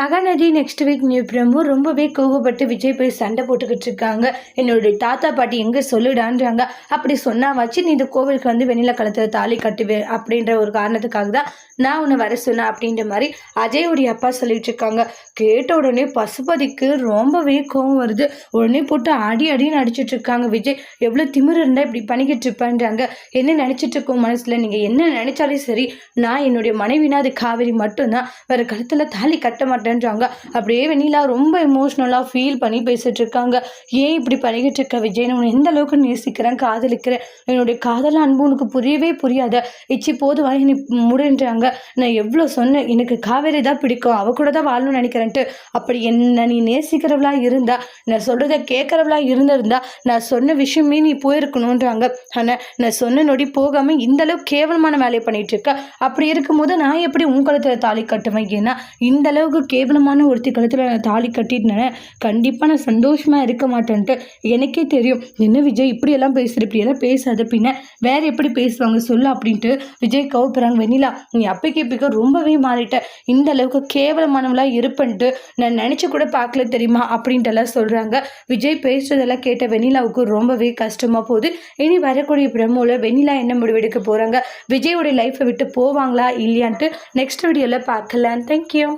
Mahanadi next week new promo ரொம்பவே கோவப்பட்டு விஜய் போய் சண்டை போட்டுக்கிட்டு இருக்காங்க. என்னுடைய தாத்தா பாட்டி எங்கே சொல்லுடான்றாங்க. அப்படி சொன்னா வச்சு நீ இந்த கோவிலுக்கு வந்து வெண்ணில கலத்தில் தாலி கட்டுவேன் அப்படின்ற ஒரு காரணத்துக்காக தான் நான் உன்னை வர சொன்னேன் அப்படின்ற மாதிரி அஜயோடைய அப்பா சொல்லிட்டு இருக்காங்க. கேட்ட உடனே பசுபதிக்கு ரொம்பவே கோவம் வருது. உடனே போட்டு அடி அடின்னு நடிச்சிட்டு இருக்காங்க விஜய். எவ்வளோ திமிரு இருந்தால் இப்படி பண்ணிக்கிட்டு இருப்பான்றாங்க. என்ன நினச்சிட்டு இருக்கோம் மனசில்? நீங்கள் என்ன நினைச்சாலும் சரி நான் என்னுடைய மனைவினா அது காவிரி மட்டும்தான். வேறு கழுத்தில் தாலி கட்ட மாட்டேன். மாட்டேன்றாங்க. அப்படியே வெண்ணிலா ரொம்ப எமோஷ்னலாக ஃபீல் பண்ணி பேசிட்டு இருக்காங்க ஏன் இப்படி பண்ணிக்கிட்டு இருக்க விஜய்? நான் உன்னை எந்த அளவுக்கு நேசிக்கிறேன் காதலிக்கிறேன்? என்னுடைய காதல் அன்பு உனக்கு புரியவே புரியாத. இச்சி போது வாங்கி நீ முடின்றாங்க. நான் எவ்வளோ சொன்னேன் எனக்கு காவேரி தான் பிடிக்கும் அவ கூட தான் வாழணும்னு நினைக்கிறேன்ட்டு. அப்படி என்ன நீ நேசிக்கிறவளா இருந்தா நான் சொல்கிறத கேட்குறவளா இருந்திருந்தா நான் சொன்ன விஷயமே நீ போயிருக்கணுன்றாங்க ஆனால் நான் சொன்ன நொடி போகாமல் இந்த அளவுக்கு கேவலமான வேலையை பண்ணிட்டு இருக்க அப்படி இருக்கும்போது நான் எப்படி உன் கழுத்தில் தாலி கட்டுவேன்? ஏன்னா இந்த அளவுக்கு கேவலமான ஒருத்தி கழுத்தில் நான் தாலி கட்டிட்டேன் கண்டிப்பாக நான் சந்தோஷமாக இருக்க மாட்டேன்ட்டு எனக்கே தெரியும். என்ன விஜய் இப்படியெல்லாம் பேசுகிற இப்படியெல்லாம் பேசாத பின்ன வேறு எப்படி பேசுவாங்க சொல்லு அப்படின்ட்டு விஜய் கவுப்புறாங்க வெண்ணிலா நீ அப்பைக்கு இப்பைக்கு ரொம்பவே மாறிட்ட. இந்த அளவுக்கு கேவலமானவளாக இருப்பன்ட்டு நான் நினச்சி கூட பார்க்கல தெரியுமா? அப்படின்ட்டு எல்லாம் சொல்கிறாங்க விஜய் பேசுறதெல்லாம் கேட்ட வெண்ணிலாவுக்கு ரொம்பவே கஷ்டமாக போகுது. இனி வரக்கூடிய பிரமோவில் வெண்ணிலா என்ன முடிவெடுக்க போகிறாங்க விஜயோடைய லைஃப்பை விட்டு போவாங்களா இல்லையான்ட்டு நெக்ஸ்ட் வீடியோவில் பார்க்கலாம். தேங்க்யூ